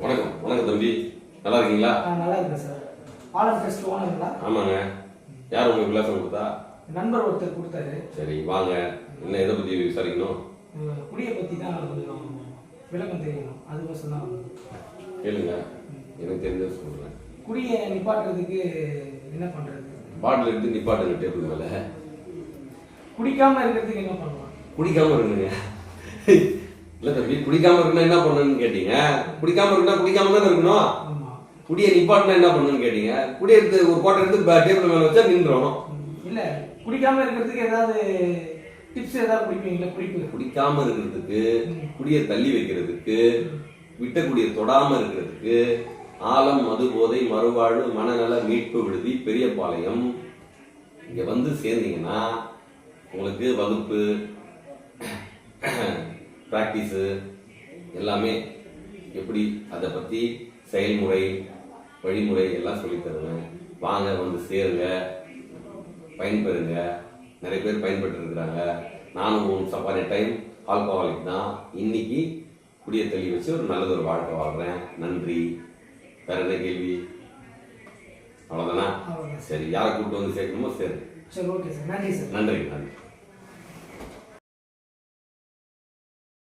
வணக்கம். வணக்கம் தம்பி. நல்லா இருக்கீங்களா நல்லா இருக்கேன் சார். Alan fest ஓனருங்களா? ஆமாங்க. யார் உங்களுக்கு விலாசம் கொடுத்தா? நண்பர் ஒருத்தர் கொடுத்தாரு. சரி வாங்க. என்ன எதை பற்றி விசாரிக்கணும்? குடியை பற்றி தான் கொஞ்சம் விளக்கம் தெரியணும். அதுக்கோசம் தான். கேளுங்க. எனக்கு தெரிஞ்சதை சொல்கிறேன் குடியை நிப்பாட்டுறதுக்கு என்ன பண்ணுறது பாட்டில் எடுத்து நிப்பாட்டுங்க டேபிள் மேலே. குடிக்காம இருக்கிறதுக்கு என்ன பண்ணலாம்? குடிக்காம இருங்க. இல்லை தம்பி குடிக்காம இருக்கணும் என்ன பண்ணணும்னு கேட்டீங்க? குடிக்காம இருக்குன்னா குடிக்காம தானே இருக்கணும்? குடியை நிப்பாட்டினா என்ன பண்ணணும்னு கேட்டீங்க? குடியை எடுத்து ஒரு கோட்டை எடுத்து டேபிள் மேலே வச்சா நின்றோம் இல்லை குடிக்காம இருக்கிறதுக்கு ஏதாவது டிப்ஸ் ஏதாவது குடிப்பீங்களா? குடிப்பு. குடிக்காம இருக்கிறதுக்கு குடியை தள்ளி வைக்கிறதுக்கு விட்ட குடியை தொடாம இருக்கிறதுக்கு ஆலம் மது போதை மறுவாழ்வு மனநல மீட்பு விடுதி பெரியபாளையம். இங்க வந்து சேர்ந்தீங்கன்னா உங்களுக்கு வகுப்பு ப்ராக்டிஸு எல்லாமே எப்படி அதை பற்றி செயல்முறை வழிமுறை எல்லாம் சொல்லித் தருவேன். வாங்க வந்து சேருங்க பயன்பெறுங்க. நிறைய பேர் பயன்பட்டு இருக்கிறாங்க நானும் அப்பான் டைம் ஆல்கஹாலிக் தான். இன்னைக்கு குடிய தள்ளி வச்சு ஒரு நல்லது ஒரு வாழ்க்கை வாழ்றேன். நன்றி. வேற என்ன கேள்வி? அவ்வளோதானா அவ்வளோதான் சரி யாரை கூப்பிட்டு வந்து சேர்க்கணுமோ சரி. சரி ஓகே சார் நன்றி சார் நன்றி நன்றி.